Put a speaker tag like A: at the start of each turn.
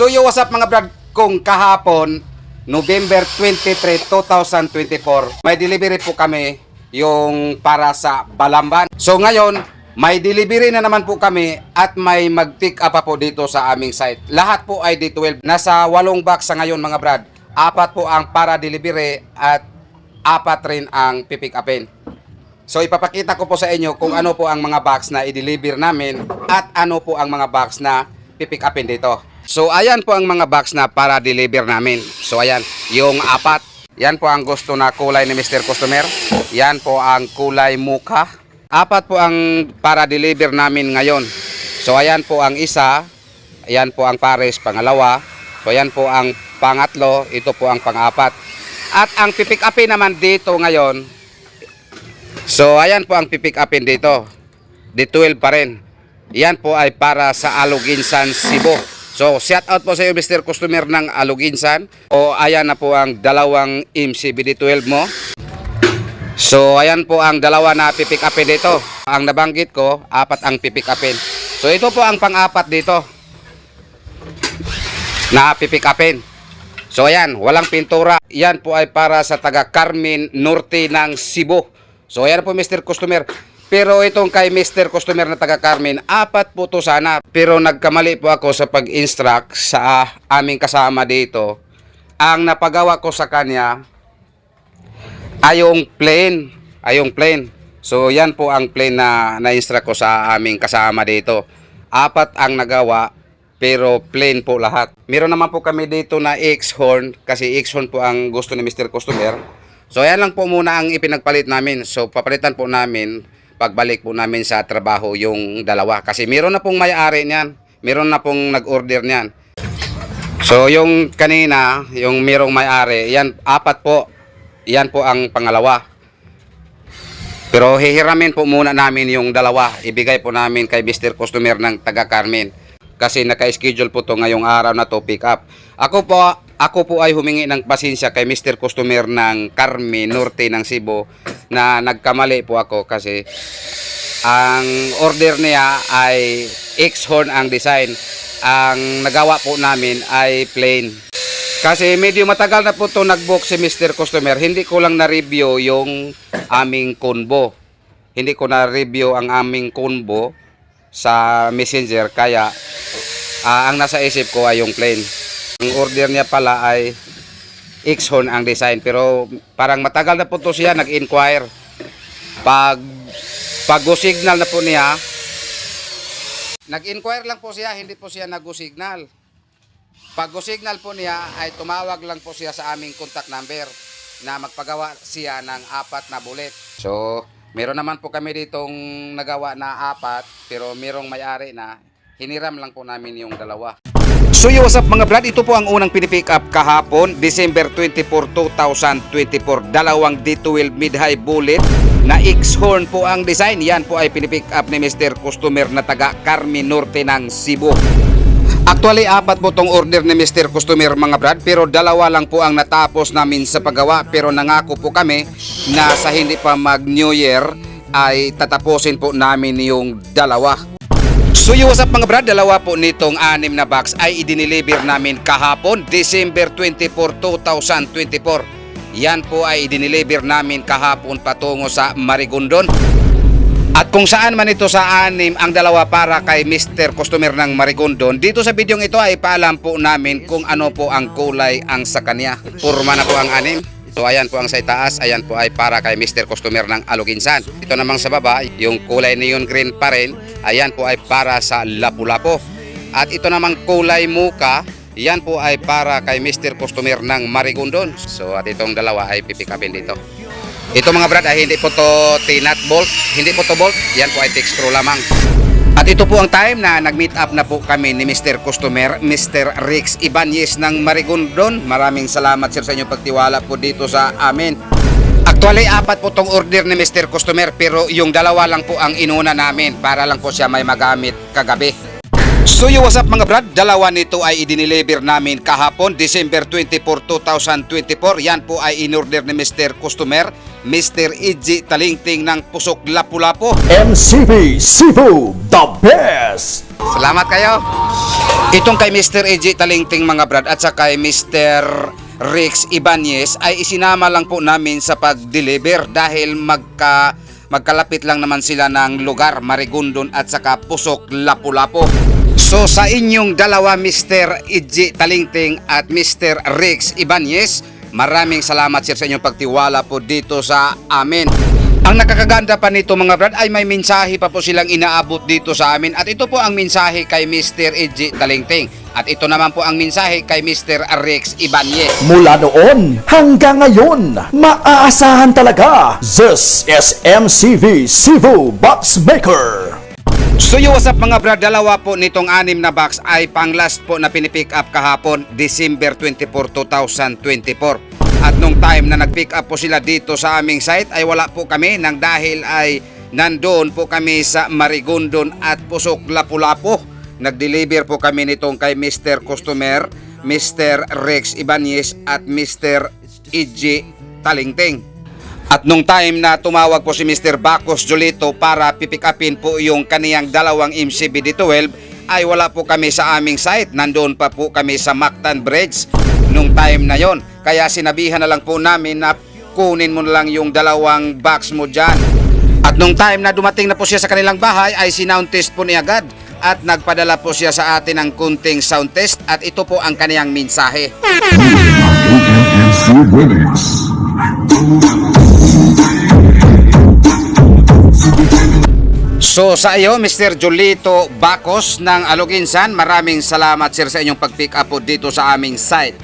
A: So yo what's up mga brad kung kahapon November 23, 2024 may delivery po kami yung para sa Balamban. So ngayon may delivery na naman po kami at may mag-pick up po dito sa aming site. Lahat po ay D12. Nasa walong box sa ngayon mga brad. Apat po ang para delivery at apat rin ang pipick upin. So ipapakita ko po sa inyo kung ano po ang mga box na i-deliver namin at ano po ang mga box na pipick upin dito. So ayan po ang mga box na para deliver namin. So ayan, yung apat. Yan po ang gusto na kulay ni Mr. Customer. Yan po ang kulay mukha. Apat po ang para deliver namin ngayon. So ayan po ang isa. Ayan po ang pares pangalawa. So ayan po ang pangatlo. Ito po ang pangapat. At ang pipick upin naman dito ngayon So, ayan po ang pipick upin dito. D12 pa rin. Yan po ay para sa Aluginsan, Cebu. So, shout out po sa iyo Mr. Customer ng Aluginsan. O ayan na po ang dalawang MCB D12 mo. So, ayan po ang dalawa na pipick upin dito. Ang nabanggit ko, apat ang pipick upin. So, ito po ang pang-apat dito. Na pipick upin. So ayan, walang pintura. Yan po ay para sa taga Carmen Norte ng Cebu. So ayan po Mr. Customer. Pero itong kay Mr. Customer na taga Carmen, apat po to sana. Pero nagkamali po ako sa pag-instruct sa aming kasama dito. Ang napagawa ko sa kanya ay yung plain. Ay yung plain. So yan po ang plain na na-instruct ko sa aming kasama dito. Apat ang nagawa pero plain po lahat. Meron naman po kami dito na X-horn kasi X-horn po ang gusto ni Mr. Customer. So ayan lang po muna ang ipinagpalit namin. So papalitan po namin pagbalik po namin sa trabaho yung dalawa kasi meron na pong may-ari niyan. Meron na pong nag-order niyan. So yung kanina, yung merong may-ari, yan apat po. Yan po ang pangalawa. Pero hihiramin po muna namin yung dalawa. Ibigay po namin kay Mr. Customer ng taga Carmen. Kasi naka-schedule po to ngayong araw na to pick up. Ako po, ako po ay humingi ng pasensya kay Mr. Customer ng Carmen Norte ng Cebu na nagkamali po ako kasi ang order niya ay X-horn ang design. Ang nagawa po namin ay plain. Kasi medyo matagal na po to nag-book si Mr. Customer. Hindi ko lang na-review yung aming combo. Hindi ko na-review ang aming combo sa messenger. Kaya ah, ang nasa isip ko ay yung plain. Ang order niya pala ay X-Horn ang design. Pero parang matagal na po to siya nag-inquire. Pag pag signal na po niya, nag-inquire lang po siya, hindi po siya nag-signal. Pag signal po niya ay tumawag lang po siya sa aming contact number na magpagawa siya ng apat na bullet. So, meron naman po kami ditong nagawa na apat pero merong may-ari na hiniram lang po namin yung dalawa. So yo, what's up mga brad? Ito po ang unang pinipick up kahapon, December 24, 2024. Dalawang D12 mid-high bullet na X-horn po ang design. Yan po ay pinipick up ni Mr. Customer na taga Carmen Norte ng Cebu. Actually, apat po tong order ni Mr. Customer mga brad, pero dalawa lang po ang natapos namin sa paggawa. Pero nangako po kami na sa hindi pa mag New Year ay tatapusin po namin yung dalawa. So yung what's up mga brad, dalawa po nitong anim na box ay idiniliver namin kahapon, December 24, 2024. Yan po ay idiniliver namin kahapon patungo sa Marigondon. At kung saan man ito sa anim ang dalawa para kay Mr. Customer ng Marigondon, dito sa bidyong ito ay paalam po namin kung ano po ang kulay ang sa kanya. Purma na po ang anim. So ayan po ang sa itaas, ayan po ay para kay Mr. Customer ng Aluginsan. Ito namang sa baba, yung kulay neon green pa rin, ayan po ay para sa Lapu-Lapu. At ito namang kulay muka, yan po ay para kay Mr. Customer ng Marigondon. So at itong dalawa ay pipikapin dito. Ito mga brad ay hindi po to T-nut bolt, hindi po to bolt, yan po ay text lamang. At ito po ang time na nag-meet up na po kami ni Mr. Customer, Mr. Rix Ibanez ng Marigondon. Maraming salamat sir sa inyong pagtiwala po dito sa amin. Actually, apat po tong order ni Mr. Customer pero yung dalawa lang po ang inuna namin para lang po siya may magamit kagabi. So yo, what's up mga brad? Dalawa nito ay idiniliver namin kahapon, December 24, 2024. Yan po ay in-order ni Mr. Customer Mr. EG Talingting ng Pusok Lapu-Lapu.
B: MCB Cebu, the best!
A: Salamat kayo. Itong kay Mr. EG Talingting mga brad at sa kay Mr. Rex Ibanez ay isinama lang po namin sa pag-deliver dahil magka magkalapit lang naman sila ng lugar Marigondon at saka Pusok Lapu-Lapu. So sa inyong dalawa Mr. EG Talingting at Mr. Rex Ibanez, maraming salamat sir sa inyong pagtiwala po dito sa amin. Ang nakakaganda pa nito mga brad ay may mensahe pa po silang inaabot dito sa amin at ito po ang mensahe kay Mr. EG Talingting at ito naman po ang mensahe kay Mr. Rex Ibanez.
B: Mula noon hanggang ngayon, maaasahan talaga. This is MCV Cebu Boxmaker.
A: So yo what's up mga brad, dalawa po nitong anim na box ay pang last po na pinipick up kahapon December 24, 2024. At nung time na nag-pick up po sila dito sa aming site ay wala po kami nang dahil ay nandoon po kami sa Marigondon at Pusok Lapu-Lapu. Nag-deliver po kami nitong kay Mr. Customer, Mr. Rex Ibanez at Mr. EG Talingting. At nung time na tumawag po si Mr. Bacos Jolito para pipick upin po yung kaniyang dalawang MCB D12 ay wala po kami sa aming site. Nandoon pa po kami sa Mactan Bridge nung time na yon. Kaya sinabihan na lang po namin na kunin mo na lang yung dalawang box mo dyan. At nung time na dumating na po siya sa kanilang bahay ay sinound po niya agad at nagpadala po siya sa atin ng kunting sound test at ito po ang kaniyang mensahe. So sa iyo, Mr. Jolito Bacos ng Aluginsan, maraming salamat sir sa inyong pag-pick up po dito sa aming site.